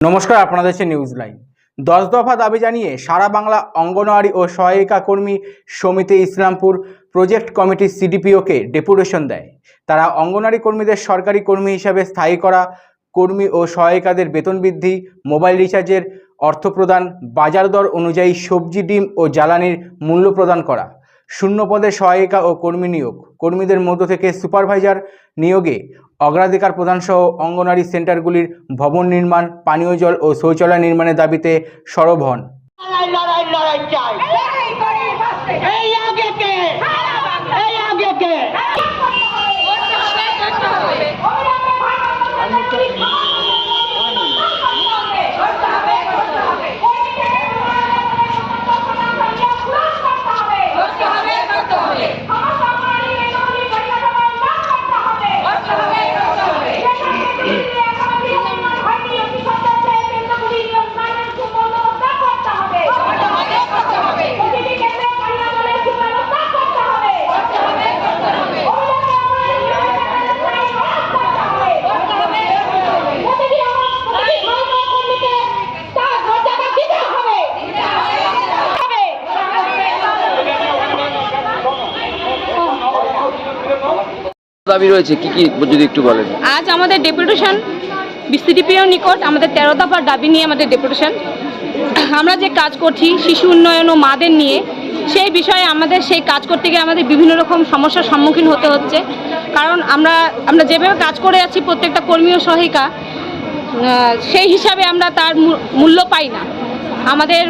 নমস্কার, আপনাদের news line দশ দফা দাবি জানিয়ে সারা বাংলা অঙ্গনওয়াড়ি ও সহায়িকা কর্মী সমিতি ইসলামপুর প্রজেক্ট কমিটি সিডিপিওকে ডেপুটেশন দেয়। তারা অঙ্গনওয়াড়ি কর্মীদের সরকারি কর্মী হিসাবে স্থায়ী করা, কর্মী ও সহায়িকাদের বেতন বৃদ্ধি, মোবাইল রিচার্জের অর্থ প্রদান বাজার দর অনুযায়ী সবজি, ডিম ও জ্বালানির মূল্য প্রদান করা। শূন্য পদে সহায়িকা ও কর্মী নিয়োগ। কর্মীদের মধ্য থেকে সুপারভাইজার নিয়োগে অগ্রাধিকার প্রদানসহ অঙ্গনারী সেন্টারগুলির ভবন নির্মাণ, পানীয় জল ও শৌচালয় নির্মাণের দাবিতে সরব হন। দাবি রয়েছে, কি কি যদি একটু বলেন? আজ আমাদের ডেপুটেশন, বিসিডিপিও নিকট আমাদের তেরো দফার দাবি নিয়ে আমাদের ডেপুটেশন। আমরা যে কাজ করছি, শিশু উন্নয়ন ও মাদের নিয়ে, সেই বিষয়ে আমাদের সেই কাজ করতে গিয়ে আমাদের বিভিন্ন রকম সমস্যার সম্মুখীন হতে হচ্ছে। কারণ আমরা আমরা যেভাবে কাজ করে যাচ্ছি প্রত্যেকটা কর্মী ও সহায়িকা সেই হিসাবে আমরা তার মূল্য পাই না। আমাদের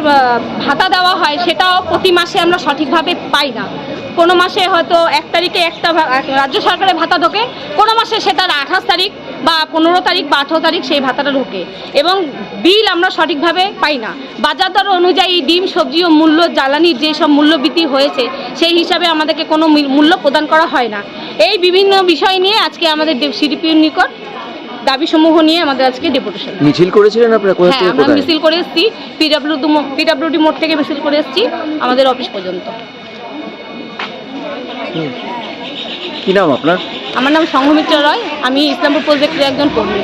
ভাতা দেওয়া হয়, সেটাও প্রতি মাসে আমরা সঠিকভাবে পাই না। কোনো মাসে হয়তো এক তারিখে একটা রাজ্য সরকারের ভাতা ঢোকে, কোনো মাসে সেটার আঠাশ তারিখ বা পনেরো তারিখ বা আঠেরো তারিখ সেই ভাতাটা ঢোকে এবং বিল আমরা সঠিকভাবে পাই না। বাজার দর অনুযায়ী ডিম, সবজি ও মূল্য জ্বালানির যেসব মূল্যবৃদ্ধি হয়েছে, সেই হিসাবে আমাদেরকে কোনো মূল্য প্রদান করা হয় না। এই বিভিন্ন বিষয় নিয়ে আজকে আমাদের সিডিপির নিকট দাবিসমূহ নিয়ে আমাদের আজকে ডেপুটেশন মিছিল করেছিলেন আপনারা? কোথা হ্যাঁ আমরা মিছিল করে এসেছি। পিডাব্লিউ পিডাব্লিউডি মোড় থেকে মিছিল করে এসেছি। আমাদের অফিস পর্যন্ত। কি নাম আপনার? আমার নাম সংঘমিত্র রয়। আমি ইসলামপুর প্রজেক্টের একজন কর্মী।